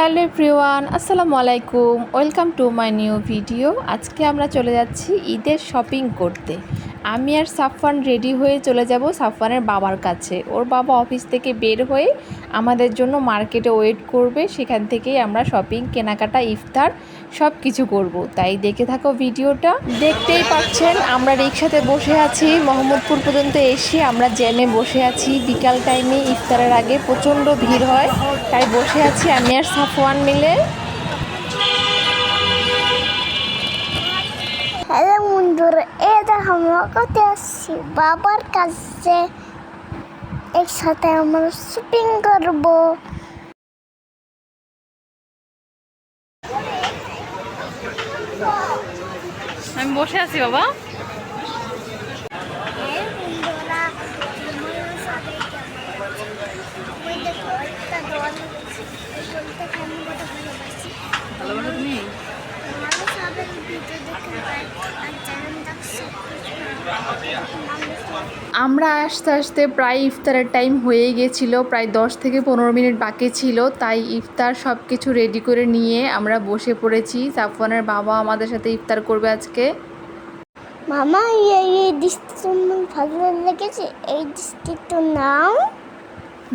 Hello everyone, আসসালামু আলাইকুম। Welcome to my new video. আজকে আমরা চলে যাচ্ছি ঈদের শপিং করতে। আমি আর সাফওয়ান রেডি হয়ে চলে যাব সাফওয়ানের বাবার কাছে। ওর বাবা অফিস থেকে বের হয়ে আমাদের জন্য মার্কেটে ওয়েট করবে। সেখান থেকেই আমরা শপিং কেনাকাটা, ইফতার সব কিছু করব। তাই দেখে থাকো ভিডিওটা। দেখতেই পাচ্ছেন, আমরা রিক্সাতে বসে আছি। মোহাম্মদপুর পর্যন্ত এসে আমরা জ্যামে বসে আছি। বিকাল টাইমে ইফতারের আগে প্রচণ্ড ভিড় হয়। তাই বসে আছি আমি আর সাফওয়ান মিলে। আমরা করতে আসছি বাবার কাছে একসাথে আমরা শপিং করব। আমি বসে আছি বাবা। আমরা আস্তে আস্তে প্রায় ইফতারের টাইম হয়ে গেছিল প্রায় দশ থেকে পনেরো মিনিট বাকি ছিল তাই ইফতার সব কিছু রেডি করে নিয়ে আমরা বসে পড়েছি। সাফওয়ানের বাবা আমাদের সাথে ইফতার করবে আজকে। মামা এই ডিশটা তোমার ভালো লেগেছে এই ডিশটির নাম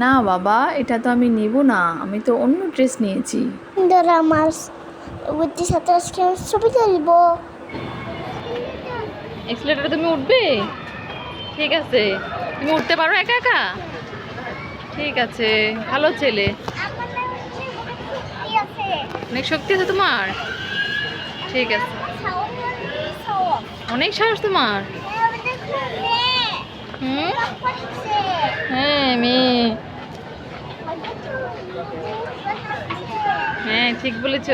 না বাবা এটা তো আমি নেব না আমি তো অন্য ড্রেস নিয়েছি। বন্ধুরা আমার বুদ্ধির সাথে আজকে আমি ছবি তুলব। এক্সিলেটারে তুমি উঠবে? ঠিক আছে। তুমি উঠতে পারো একা একা? ঠিক আছে, ভালো ছেলে। অনেক শক্তি আছে তোমার? ঠিক আছে। অনেক সাহস তোমার? হ্যাঁ মেয়ে। হ্যাঁ ঠিক বলেছ।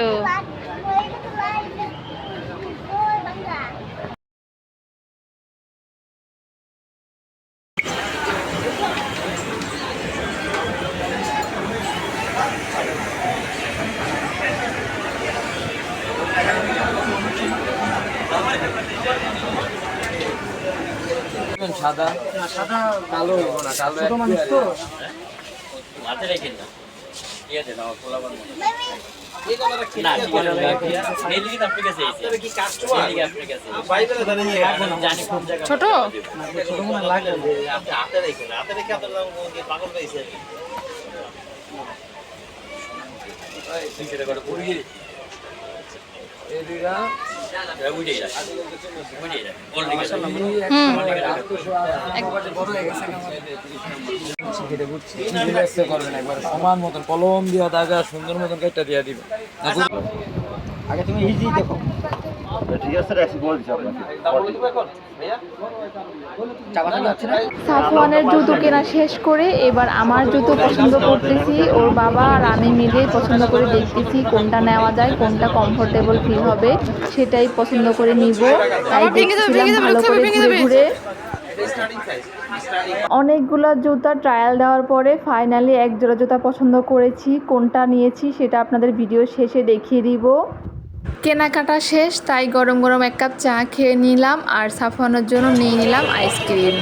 সাদা সাদা কালো না কালো ছোট মানুষ তো হাতে রেখে দাও ইয়ে দেন আমার খোলা বন্ধ না ঠিক আছে নেলি কি আপনি কাছে এসে কি কাস্টমার নেলি আপনি কাছে বাইরে ধরে নিয়ে জানি কোন জায়গা ছোট ছোট মনে লাগে আপনি হাতে রেখে হাতে রেখে আপনার পাগল হয়েছে সেটা করে পুরি এই দুইটা একবার সমান মতন কলম দিয়া দাগা সুন্দর মতন কেটে দিয়া দিবে আগে তুমি ইজি দেখো। সাফওয়ানের জুতো কেনা শেষ করে এবার আমার জুতো পছন্দ করতেছি ওর বাবা আর আমি মিলে পছন্দ করে দেখতেছি কোনটা নেওয়া যায় কোনটা কমফোর্টেবল ফিল হবে সেটাই পছন্দ করে নিব। তাই দেখছিলাম ভালো করে ঘুরে ঘুরে। অনেকগুলো জুতা ট্রায়াল দেওয়ার পরে ফাইনালি এক জোড়া জুতা পছন্দ করেছি কোনটা নিয়েছি সেটা আপনাদের ভিডিও শেষে দেখিয়ে দিব। কেনাকাটা শেষ তাই গরম গরম এক কাপ চা খেয়ে নিলাম আর সাফানোর জন্য নিয়ে নিলাম আইসক্রিম।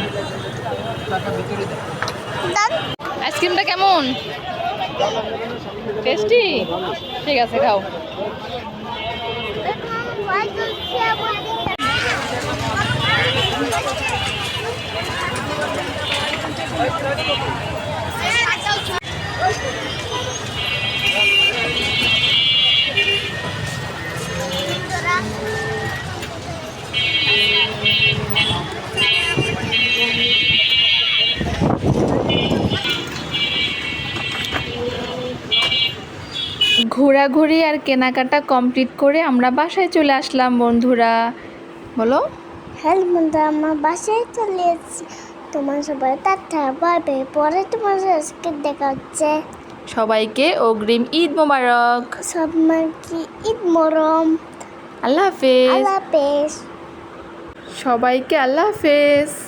আইসক্রিমটা কেমন? টেস্টি? ঠিক আছে খাও। ঘোরাঘুরি আর কেনাকাটা কমপ্লিট করে আমরা বাসায় চলে আসলাম বন্ধুরা। বলো। হ্যালো বন্ধু আমার বাসায় চলে এসেছি। তোমার সবাই টাটা পাবে পরে তোমার আজকে দেখা হচ্ছে। সবাইকে অগ্রিম ঈদ মোবারক। সবার কি ঈদ মরম আল্লাহ হাফেজ। আল্লাহ হাফেজ। সবাইকে আল্লাহ হাফেজ।